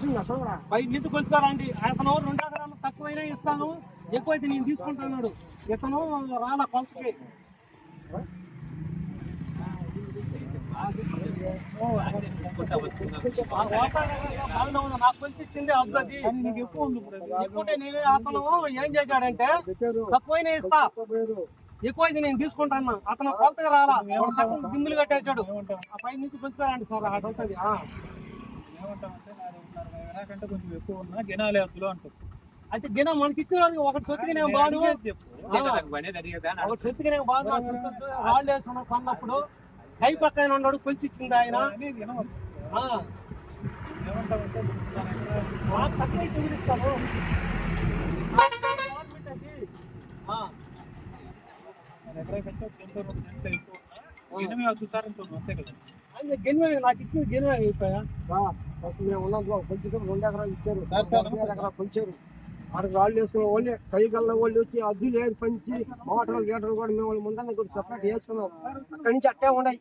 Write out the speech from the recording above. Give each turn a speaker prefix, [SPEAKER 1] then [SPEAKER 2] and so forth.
[SPEAKER 1] నుంచి కొలుచుకోరండి అతను రెండు. ఎకరాలు తక్కువైనా ఇస్తాను. ఎక్కువైతే నేను తీసుకుంటున్నాడు. ఇతను రాల కొలసకి. నాకు కొలిచి ఇచ్చింది అద్దది
[SPEAKER 2] నీకు ఎక్కువ ఉంది ఇప్పుడు.
[SPEAKER 1] ఎక్కువంటే నేనే అతను ఏం చేశాడంటే తక్కువైనా ఇస్తా. ఎక్కువైతే నేను తీసుకుంటాను అతను కొలతగా రాలా. సగం దిమ్ములు కట్టేశాడు. ఆ పై నుంచి కొలుచుకోరండి సార్ అటు ఉంటుంది
[SPEAKER 3] ఎకరాకంటే కొంచెం ఎక్కువ ఉన్నా గినాలి అందులో అంటారు.
[SPEAKER 1] అయితే గిన మనకి ఇచ్చిన వారికి ఒకటి సొత్తుకి నేను బాను. ఒకటి సొత్తుకి నేను బాను వాళ్ళు వేసుకున్న కొన్నప్పుడు కై పక్కన ఉన్నాడు కొలిచి ఇచ్చింది ఆయన తక్కువ
[SPEAKER 3] ఉన్నా. ఎనిమిది చూసారు అంతే కదా.
[SPEAKER 1] ఆయన గిన్నె నాకు ఇచ్చింది గిన్నె అయిపోయా?
[SPEAKER 2] ఫస్ట్ మేము ఉన్నాం కొంచెం రెండు ఎకరాలు ఇచ్చారు. ఎకరాలు కొలిచారు ఆడికి రాళ్ళు వేసుకున్న వాళ్ళే కై గల్ల వాళ్ళు వచ్చి అద్దులు వేసి పంచి మోటార్లు గీటలు కూడా మేము ముందర కూడా సపరేట్ వేసుకున్నాం. అక్కడి నుంచి అట్టే ఉన్నాయి.